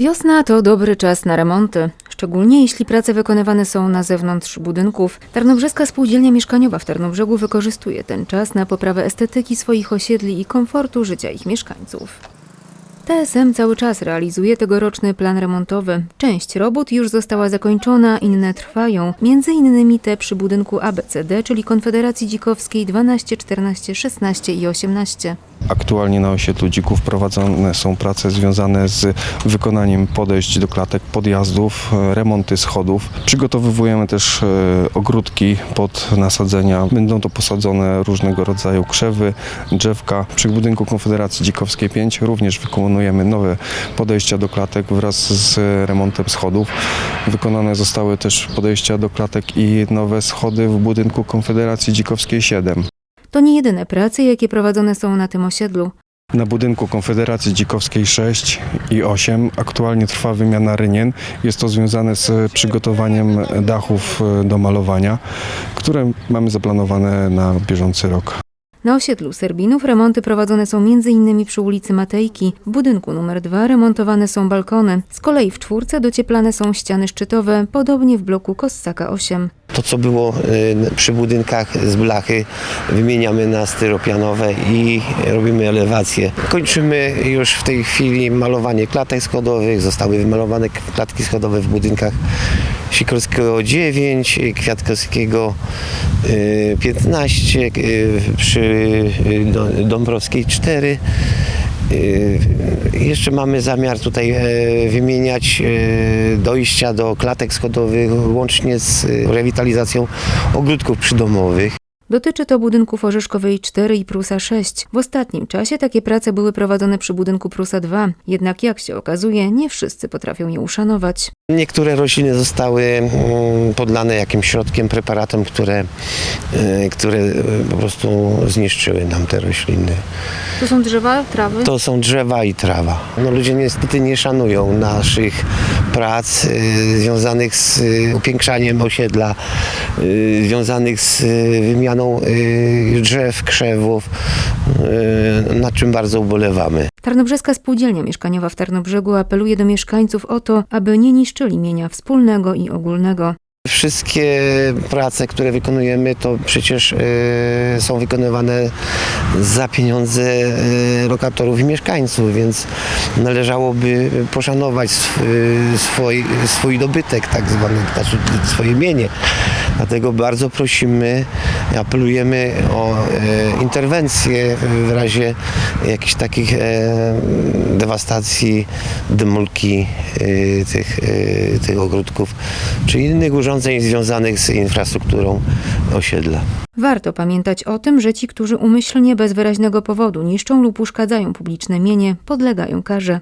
Wiosna to dobry czas na remonty, szczególnie jeśli prace wykonywane są na zewnątrz budynków. Tarnobrzeska Spółdzielnia Mieszkaniowa w Tarnobrzegu wykorzystuje ten czas na poprawę estetyki swoich osiedli i komfortu życia ich mieszkańców. TSM cały czas realizuje tegoroczny plan remontowy. Część robót już została zakończona, inne trwają, między innymi te przy budynku ABCD, czyli Konfederacji Dzikowskiej 12, 14, 16 i 18. Aktualnie na osiedlu Dzików prowadzone są prace związane z wykonaniem podejść do klatek, podjazdów, e, remonty schodów. Przygotowujemy też e, ogródki pod nasadzenia. Będą to posadzone różnego rodzaju krzewy, drzewka. Przy budynku Konfederacji Dzikowskiej 5 również wykonujemy nowe podejścia do klatek wraz z remontem schodów. Wykonane zostały też podejścia do klatek i nowe schody w budynku Konfederacji Dzikowskiej 7. To nie jedyne prace, jakie prowadzone są na tym osiedlu. Na budynku Konfederacji Dzikowskiej 6 i 8 aktualnie trwa wymiana rynien. Jest to związane z przygotowaniem dachów e, do malowania, które mamy zaplanowane na bieżący rok. Na osiedlu Serbinów remonty prowadzone są m.in. przy ulicy Matejki. W budynku numer 2 remontowane są balkony. Z kolei w czwórce docieplane są ściany szczytowe, podobnie w bloku Kossaka 8. To, co było y, przy budynkach z blachy, wymieniamy na styropianowe i robimy elewację. Kończymy już w tej chwili malowanie klatek schodowych. Zostały wymalowane klatki schodowe w budynkach Sikorskiego 9, Kwiatkowskiego y, 15, y, przy y, Do- Dąbrowskiej 4. Y, Jeszcze mamy zamiar tutaj e, wymieniać e, dojścia do klatek schodowych łącznie z e, rewitalizacją ogródków przydomowych. Dotyczy to budynków Orzeszkowej 4 i Prusa 6. W ostatnim czasie takie prace były prowadzone przy budynku Prusa 2, jednak jak się okazuje, nie wszyscy potrafią je uszanować. Niektóre rośliny zostały mm, podlane jakimś środkiem, preparatem, które, e, które e, po prostu zniszczyły nam te rośliny. Tu są drzewa, trawy? To są drzewa i trawa. No, ludzie niestety nie szanują naszych prac y, związanych z y, upiększaniem osiedla, y, związanych z wymianą drzew, krzewów, nad czym bardzo ubolewamy. Tarnobrzeska Spółdzielnia Mieszkaniowa w Tarnobrzegu apeluje do mieszkańców o to, aby nie niszczyli mienia wspólnego i ogólnego. Wszystkie prace, które wykonujemy, to przecież y, są wykonywane za pieniądze y, lokatorów i mieszkańców, więc należałoby poszanować sw, y, swój, swój dobytek, tak zwany, znaczy swoje mienie. Dlatego bardzo prosimy, apelujemy o interwencję w razie jakichś takich dewastacji, demolki e, tych, e, tych ogródków, czy innych urządzeń związanych z infrastrukturą osiedla. Warto pamiętać o tym, że ci, którzy umyślnie bez wyraźnego powodu niszczą lub uszkadzają publiczne mienie, podlegają karze.